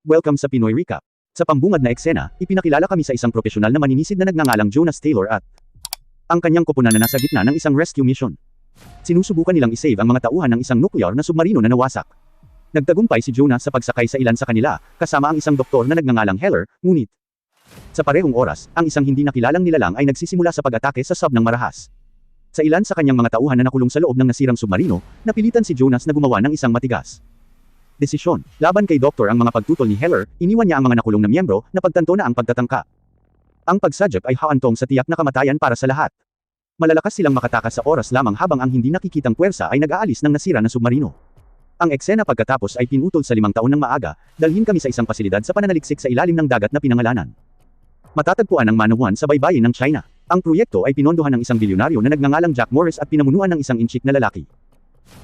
Welcome sa Pinoy Recap. Sa pambungad na eksena, ipinakilala kami sa isang profesional na maninisid na nagngangalang Jonas Taylor at ang kanyang koponan na nasa gitna ng isang rescue mission. Sinusubukan nilang isave ang mga tauhan ng isang nuclear na submarino na nawasak. Nagtagumpay si Jonas sa pagsakay sa ilan sa kanila, kasama ang isang doktor na nagngangalang Heller, ngunit sa parehong oras, ang isang hindi nakilalang nilalang ay nagsisimula sa pag-atake sa sub ng marahas. Sa ilan sa kanyang mga tauhan na nakulong sa loob ng nasirang submarino, napilitan si Jonas na gumawa ng isang matigas. Desisyon. Laban kay Doktor ang mga pagtutol ni Heller, iniwan niya ang mga nakulong na miyembro, napagtanto na ang pagtatangka. Ang pagsadyak ay haantong sa tiyak na kamatayan para sa lahat. Malalakas silang makatakas sa oras lamang habang ang hindi nakikitang puwersa ay nag-aalis ng nasira na submarino. Ang eksena pagkatapos ay pinutol sa limang taon ng maaga, dalhin kami sa isang pasilidad sa pananaliksik sa ilalim ng dagat na pinangalanan. Matatagpuan ng Manawan sa baybayin ng China. Ang proyekto ay pinondohan ng isang bilyonaryo na nagngangalang Jack Morris at pinamunuan ng isang inchik na lalaki.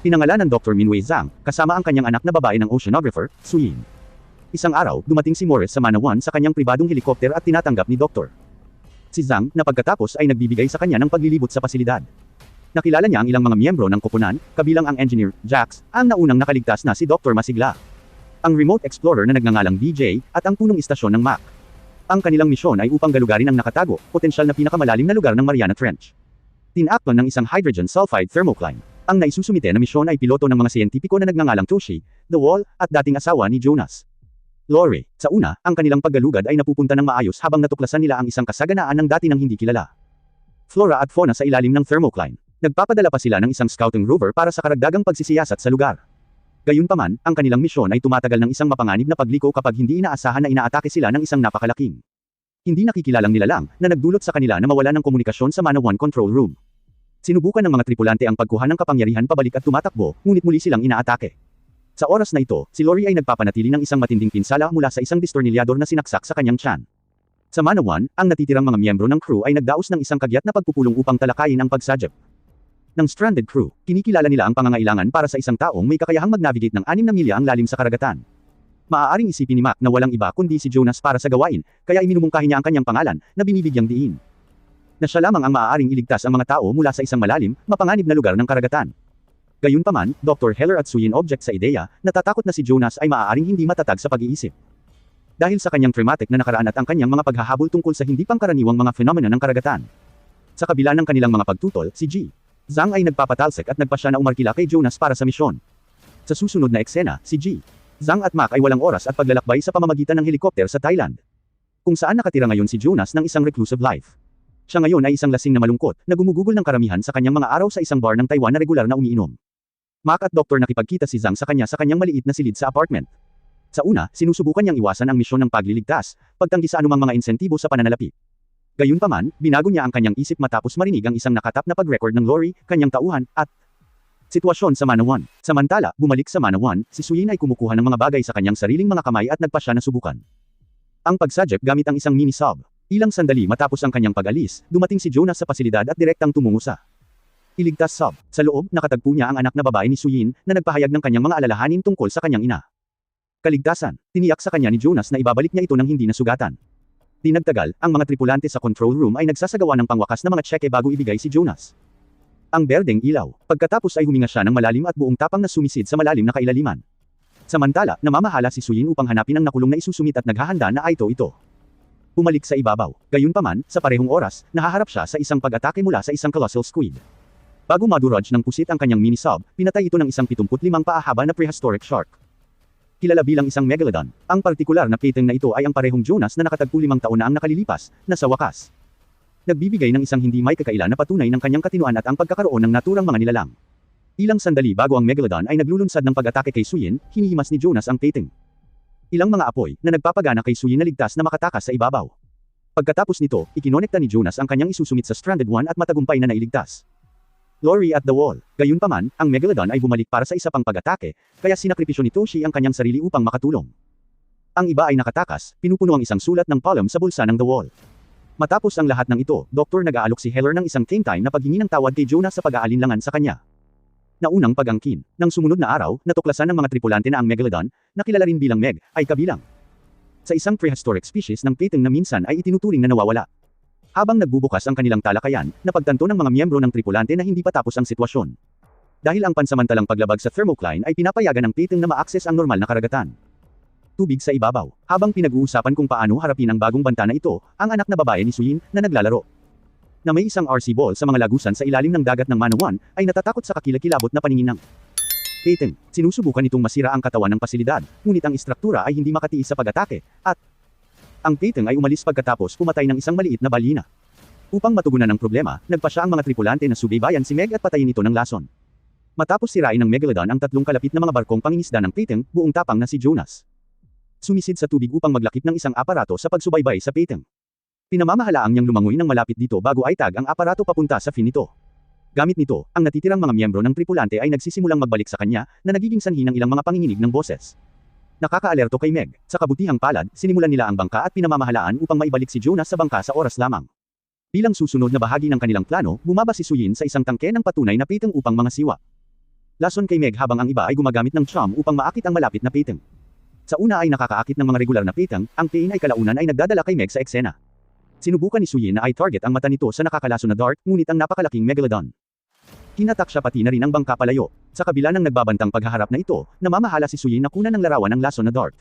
Pinangalanan Dr. Minwei Zhang, kasama ang kanyang anak na babae ng oceanographer, Su Yin. Isang araw, dumating si Morris sa Manawan sa kanyang pribadong helikopter at tinatanggap ni Dr. Si Zhang, na pagkatapos ay nagbibigay sa kanya ng paglilibot sa pasilidad. Nakilala niya ang ilang mga miyembro ng koponan, kabilang ang engineer, Jax, ang naunang nakaligtas na si Dr. Masigla. Ang remote explorer na nagngangalang DJ, at ang punong istasyon ng Mac. Ang kanilang misyon ay upang galugarin ang nakatago, potensyal na pinakamalalim na lugar ng Mariana Trench. Tinakpan ng isang hydrogen sulfide thermocline. Ang naisusumite na misyon ay piloto ng mga siyentipiko na nagngangalang Toshi, The Wall, at dating asawa ni Jonas. Lori, sa una, ang kanilang paggalugad ay napupunta ng maayos habang natuklasan nila ang isang kasaganaan ng dati ng hindi kilala. Flora at fauna sa ilalim ng thermocline. Nagpapadala pa sila ng isang scouting rover para sa karagdagang pagsisiyasat sa lugar. Gayunpaman, ang kanilang misyon ay tumatagal ng isang mapanganib na pagliko kapag hindi inaasahan na inaatake sila ng isang napakalaking. Hindi nakikilalang nilalang na nagdulot sa kanila na mawala ng komunikasyon sa Mana 1 control room. Sinubukan ng mga tripulante ang pagkuha ng kapangyarihan pabalik at tumatakbo, ngunit muli silang inaatake. Sa oras na ito, si Lori ay nagpapanatili ng isang matinding pinsala mula sa isang distornilyador na sinaksak sa kanyang tiyan. Sa Mana 1, ang natitirang mga miyembro ng crew ay nagdaos ng isang kagyat na pagpupulong upang talakayin ang pagsajap. Ng stranded crew, kinikilala nila ang pangangailangan para sa isang taong may kakayahang mag-navigate ng 6 na milya ang lalim sa karagatan. Maaaring isipin ni Mac na walang iba kundi si Jonas para sa gawain, kaya iminumungkahi niya ang kanyang pangalan, na binibigyang diin. Na siya lamang ang maaaring iligtas ang mga tao mula sa isang malalim, mapanganib na lugar ng karagatan. Gayunpaman, Dr. Heller at Suyin object sa ideya, natatakot na si Jonas ay maaaring hindi matatag sa pag-iisip. Dahil sa kanyang traumatic na nakaraan at ang kanyang mga paghahabol tungkol sa hindi pangkaraniwang mga fenomena ng karagatan. Sa kabila ng kanilang mga pagtutol, si G. Zhang ay nagpapatalsik at nagpa siya na umarkila kay Jonas para sa misyon. Sa susunod na eksena, si G. Zhang at Mac ay walang oras at paglalakbay sa pamamagitan ng helikopter sa Thailand. Kung saan nakatira ngayon si Jonas ng isang reclusive life. Siya ngayon ay isang lasing na malungkot, na gumugugol ng karamihan sa kanyang mga araw sa isang bar ng Taiwan na regular na umiinom. Mac at Doktor nakipagkita si Zhang sa kanya sa kanyang maliit na silid sa apartment. Sa una, sinusubukan niyang iwasan ang misyon ng pagliligtas, pagtanggi sa anumang mga insentibo sa pananalapi. Gayunpaman, binago niya ang kanyang isip matapos marinig ang isang nakatap na pag-record ng Lori, kanyang tauhan, at sitwasyon sa Manawan. Samantala, bumalik sa Manawan, si Suyin ay kumukuha ng mga bagay sa kanyang sariling mga kamay at nagpa siya na subukan. Ang pagsajep gamit ang isang mini sub. Ilang sandali matapos ang kanyang pag-alis, dumating si Jonas sa pasilidad at direktang tumungo sa Iligtas sub. Sa loob, nakatagpo niya ang anak na babae ni Suyin, na nagpahayag ng kanyang mga alalahanin tungkol sa kanyang ina. Kaligtasan. Tiniyak sa kanya ni Jonas na ibabalik niya ito ng hindi nasugatan. Di nagtagal, ang mga tripulante sa control room ay nagsasagawa ng pangwakas na mga tseke bago ibigay si Jonas. Ang berdeng ilaw. Pagkatapos ay huminga siya ng malalim at buong tapang na sumisid sa malalim na kailaliman. Samantala, namamahala si Suyin upang hanapin ang nakulong na isusumit at naghahanda na ito ito. Pumalik sa ibabaw. Gayunpaman, sa parehong oras, nahaharap siya sa isang pag-atake mula sa isang colossal squid. Bago madurage ng pusit ang kanyang mini-sub, pinatay ito ng isang 75 paahaba na prehistoric shark. Kilala bilang isang megalodon, ang partikular na pating na ito ay ang parehong Jonas na nakatagpo limang taon na ang nakalilipas, na sa wakas. Nagbibigay ng isang hindi may kakailan na patunay ng kanyang katinuan at ang pagkakaroon ng naturang mga nilalang. Ilang sandali bago ang megalodon ay naglulunsad ng pag-atake kay Suyin, hinihimas ni Jonas ang pating. Ilang mga apoy, na nagpapagana kay Suyin na ligtas na makatakas sa ibabaw. Pagkatapos nito, ikinonekta ni Jonas ang kanyang isusumit sa Stranded One at matagumpay na nailigtas. Lori at the wall. Gayunpaman, ang Megalodon ay bumalik para sa isa pang pag-atake, kaya sinakripisyo ni Toshi ang kanyang sarili upang makatulong. Ang iba ay nakatakas, pinupuno ang isang sulat ng palm sa bulsa ng the wall. Matapos ang lahat ng ito, Doktor nag-aalok si Heller ng isang game time na paghingi ng tawad kay Jonas sa pag-aalinlangan sa kanya. Naunang pag-angkin, ng sumunod na araw, natuklasan ng mga tripulante na ang Megalodon, na kilala rin bilang Meg, ay kabilang. Sa isang prehistoric species ng pating na minsan ay itinuturing na nawawala. Habang nagbubukas ang kanilang talakayan, napagtanto ng mga miyembro ng tripulante na hindi pa tapos ang sitwasyon. Dahil ang pansamantalang paglabag sa thermocline ay pinapayagan ng pating na ma-access ang normal na karagatan. tubig sa ibabaw. Habang pinag-uusapan kung paano harapin ang bagong banta na ito, ang anak na babae ni Suyin, na naglalaro. Na may isang RC ball sa mga lagusan sa ilalim ng dagat ng Manawan, ay natatakot sa kakilakilabot na paningin ng Peyton. Sinusubukan nitong masira ang katawan ng pasilidad, ngunit ang istruktura ay hindi makatiis sa pag-atake, at ang Peyton ay umalis pagkatapos pumatay ng isang maliit na balina. Upang matugunan ang problema, nagpa siya ang mga tripulante na subaybayan si Meg at patayin ito ng lason. Matapos sirain ng Megalodon ang tatlong kalapit na mga barkong pangingisda ng Peyton, buong tapang na si Jonas. Sumisid sa tubig upang maglakip ng isang aparato sa pagsubaybay sa Peyton. Pinamamahalaang niyang lumangoy ng malapit dito bago ay tag ang aparato papunta sa fin nito. Gamit nito, ang natitirang mga miyembro ng tripulante ay nagsisimulang magbalik sa kanya, na nagiging sanhi ng ilang mga panginginig ng boses. Nakakaalerto kay Meg, sa kabutihang palad, sinimulan nila ang bangka at pinamamahalaan upang maibalik si Jonas sa bangka sa oras lamang. Bilang susunod na bahagi ng kanilang plano, bumaba si Suyin sa isang tangke ng patunay na piteng upang mga siwa. Lason kay Meg habang ang iba ay gumagamit ng chum upang maakit ang malapit na piteng. Sa una ay nakakaakit ng mga regular na piteng, ang pain ay kalaunan ay nagdadala kay Meg sa eksena. Sinubukan ni Suyin na ay target ang mata nito sa nakakalason na dart, ngunit ang napakalaking megalodon. Hinatak siya pati na rin ang bangka palayo. Sa kabila ng nagbabantang paghaharap na ito, namamahala si Suyin na kunan ng larawan ng lason na dart.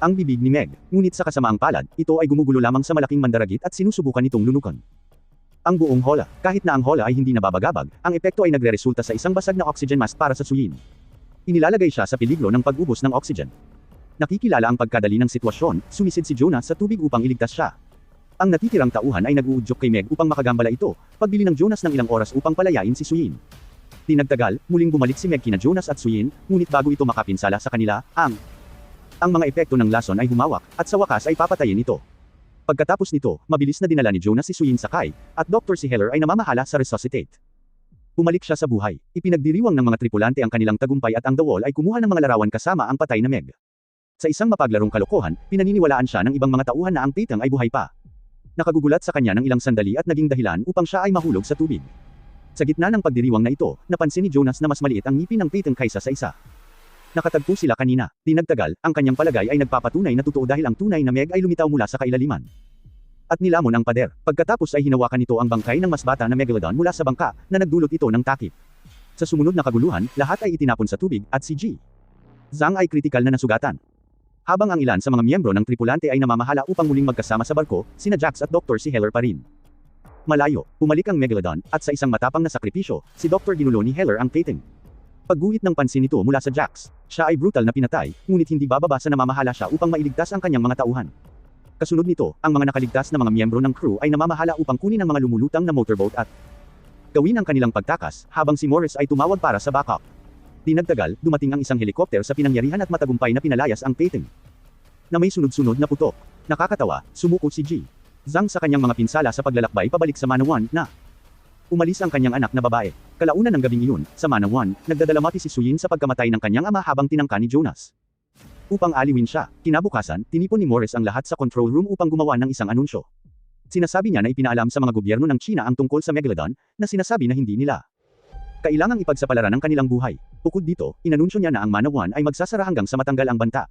Ang bibig ni Meg, ngunit sa kasamaang palad, ito ay gumugulo lamang sa malaking mandaragit at sinusubukan nitong lunukan. Ang buong hola, kahit na ang hola ay hindi nababagabag, ang epekto ay nagreresulta sa isang basag na oxygen mask para sa Suyin. Inilalagay siya sa peligro ng pag-ubos ng oxygen. Nakikilala ang pagkadali ng sitwasyon, sumisid si Jonah sa tubig upang iligtas siya. Ang natitirang tauhan ay nag-uudyok kay Meg upang makagambala ito, pagbili ng Jonas ng ilang oras upang palayain si Suyin. Di nagtagal, muling bumalik si Meg kina Jonas at Suyin, ngunit bago ito makapinsala sa kanila, ang ang mga epekto ng lason ay humawak, at sa wakas ay papatayin ito. Pagkatapos nito, mabilis na dinala ni Jonas si Suyin sa Kai, at Dr. si Heller ay namamahala sa resuscitate. Bumalik siya sa buhay. Ipinagdiriwang ng mga tripulante ang kanilang tagumpay at ang The Wall ay kumuha ng mga larawan kasama ang patay na Meg. Sa isang mapaglarong kalokohan, pinaniniwalaan siya ng ibang mga tauhan na ang Peyton ay buhay pa. Nakagugulat sa kanya ng ilang sandali at naging dahilan upang siya ay mahulog sa tubig. Sa gitna ng pagdiriwang na ito, napansin ni Jonas na mas maliit ang ngipin ng Peyton kaysa sa isa. Nakatagpo sila kanina. Di nagtagal, ang kanyang palagay ay nagpapatunay na totoo dahil ang tunay na Meg ay lumitaw mula sa kailaliman. At nilamon ang pader. Pagkatapos ay hinawakan nito ang bangkay ng mas bata na Megalodon mula sa bangka, na nagdulot ito ng takip. Sa sumunod na kaguluhan, lahat ay itinapon sa tubig, at si G. Zhang ay kritikal na nasugatan. Habang ang ilan sa mga miyembro ng tripulante ay namamahala upang muling magkasama sa barko, sina Jax at Dr. si Heller pa rin. Malayo, pumalik ang Megalodon, at sa isang matapang na sakripisyo, si Dr. ginulo ni Heller ang Peyton. Pagguhit ng pansin nito mula sa Jax, siya ay brutal na pinatay, ngunit hindi bababa sa namamahala siya upang mailigtas ang kanyang mga tauhan. Kasunod nito, ang mga nakaligtas na mga miyembro ng crew ay namamahala upang kunin ang mga lumulutang na motorboat at gawin ang kanilang pagtakas, habang si Morris ay tumawag para sa backup. Di nagtagal, dumating ang isang helikopter sa pinangyarihan at matagumpay na pinalayas ang Peyton. Na may sunod-sunod na putok. Nakakatawa, sumuko si G. Zhang sa kanyang mga pinsala sa paglalakbay pabalik sa Manawan, na umalis ang kanyang anak na babae. Kalaunan ng gabing iyon, sa Manawan, nagdadalamati si Suyin sa pagkamatay ng kanyang ama habang tinangka ni Jonas. Upang aliwin siya, kinabukasan, tinipon ni Morris ang lahat sa control room upang gumawa ng isang anunsyo. Sinasabi niya na ipinaalam sa mga gobyerno ng China ang tungkol sa Megalodon, na sinasabi na hindi nila. Kailangang ipagsapalaran ang kanilang buhay. Bukod dito, inanunsyo niya na ang Manawan ay magsasara hanggang sa matanggal ang banta.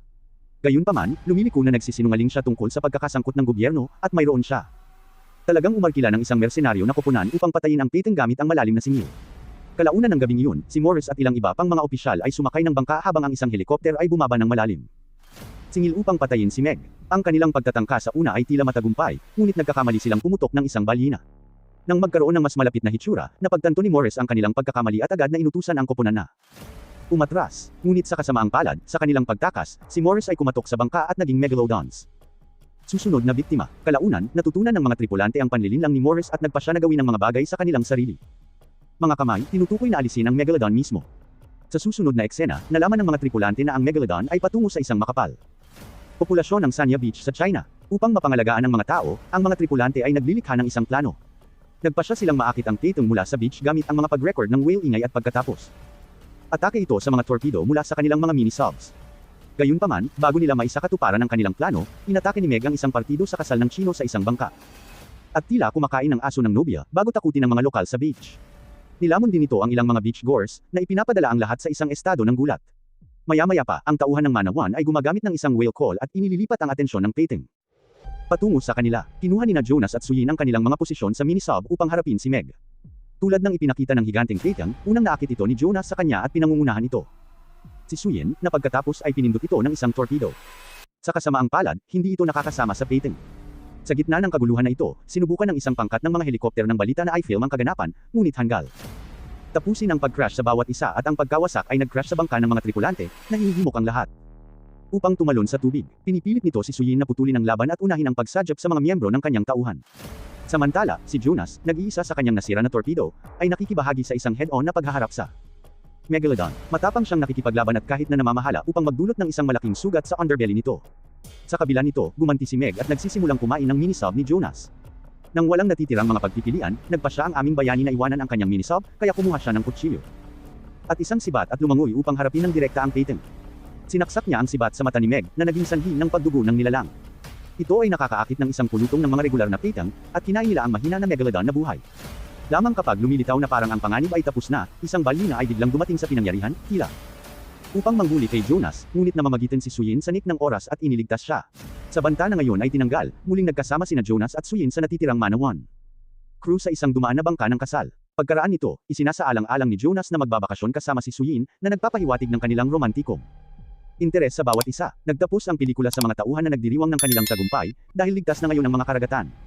Gayunpaman, lumiliko na nagsisinungaling siya tungkol sa pagkakasangkot ng gobyerno, at mayroon siya. Talagang umarkila ng isang mersenaryo na kupunan upang patayin ang Peyton gamit ang malalim na singil. Kalaunan ng gabing iyon, si Morris at ilang iba pang mga opisyal ay sumakay ng bangka habang ang isang helikopter ay bumaba ng malalim. Singil upang patayin si Meg. Ang kanilang pagtatangka sa una ay tila matagumpay, ngunit nagkakamali silang pumutok ng isang balina. Nang magkaroon ng mas malapit na hitsura, napagtanto ni Morris ang kanilang pagkakamali at agad na inutusan ang koponan na umatras. Ngunit sa kasamaang palad, sa kanilang pagtakas, si Morris ay kumatok sa bangka at naging megalodons. Susunod na biktima, kalaunan, natutunan ng mga tripulante ang panlilinlang ni Morris at nagpa siya na gawin ng mga bagay sa kanilang sarili. Mga kamay, tinutukoy na alisin ang megalodon mismo. Sa susunod na eksena, nalaman ng mga tripulante na ang megalodon ay patungo sa isang makapal. Populasyon ng Sanya Beach sa China. Upang mapangalagaan ng mga tao, ang mga tripulante ay naglilikha ng isang plano. Nagpasya silang maakit ang Tatum mula sa beach gamit ang mga pag-record ng whale ingay at pagkatapos. Atake ito sa mga torpedo mula sa kanilang mga mini-subs. Gayunpaman, bago nila maisakatuparan ang kanilang plano, inatake ni Meg ang isang partido sa kasal ng Chino sa isang bangka. At tila kumakain ng aso ng nobya, bago takutin ng mga lokal sa beach. Nilamon din ito ang ilang mga beach goers, na ipinapadala ang lahat sa isang estado ng gulat. Maya-maya pa, ang tauhan ng Manawan ay gumagamit ng isang whale call at inililipat ang atensyon ng Peyton. Patungo sa kanila, kinuha ni na Jonas at Suyin ang kanilang mga posisyon sa mini-sub upang harapin si Meg. Tulad ng ipinakita ng higanteng Peyton, unang naakit ito ni Jonas sa kanya at pinangungunahan ito. Si Suyin, na pagkatapos ay pinindot ito ng isang torpedo. Sa kasamaang palad, hindi ito nakakasama sa pating. Sa gitna ng kaguluhan na ito, sinubukan ng isang pangkat ng mga helikopter ng balita na i-film ang kaganapan, ngunit hanggal. Tapusin ang pag-crash sa bawat isa at ang pagkawasak ay nag-crash sa bangka ng mga tripulante, na hinihimok ang lahat. Upang tumalon sa tubig, pinipilit nito si Suyin na putulin ang laban at unahin ang pagsadyap sa mga miyembro ng kanyang tauhan. Samantala, si Jonas, nag-iisa sa kanyang nasira na torpedo, ay nakikibahagi sa isang head-on na paghaharap sa Megalodon. Matapang siyang nakikipaglaban at kahit na namamahala upang magdulot ng isang malaking sugat sa underbelly nito. Sa kabila nito, gumanti si Meg at nagsisimulang kumain ng minisub ni Jonas. Nang walang natitirang mga pagpipilian, nagpa siya ang aming bayani na iwanan ang kanyang minisub, kaya kumuha siya ng kutsilyo. At isang sibat at lumangoy upang harapin ng direkta ang patent. Sinaksak niya ang sibat sa mata ni Meg na naging sanhi ng pagdugo ng nilalang. Ito ay nakakaakit ng isang pulutong ng mga regular na patang, at kinain nila ang mahina na megalodon na buhay. Lamang kapag lumilitaw na parang ang panganib ay tapos na, isang balina ay biglang dumating sa pinangyarihan, tila. Upang manghuli kay Jonas, ngunit namamagitan si Suyin sa nik ng oras at iniligtas siya. Sa banta na ngayon ay tinanggal, muling nagkasama sina Jonas at Suyin sa natitirang Manawan. Crew sa isang dumaan na bangka ng kasal. Pagkaraan nito, isinasaalang-alang ni Jonas na magbabakasyon kasama si Suyin, na nagpapahiwatig ng kanilang romantikom. Interes sa bawat isa, nagtapos ang pelikula sa mga tauhan na nagdiriwang ng kanilang tagumpay, dahil ligtas na ngayon ang mga karagatan.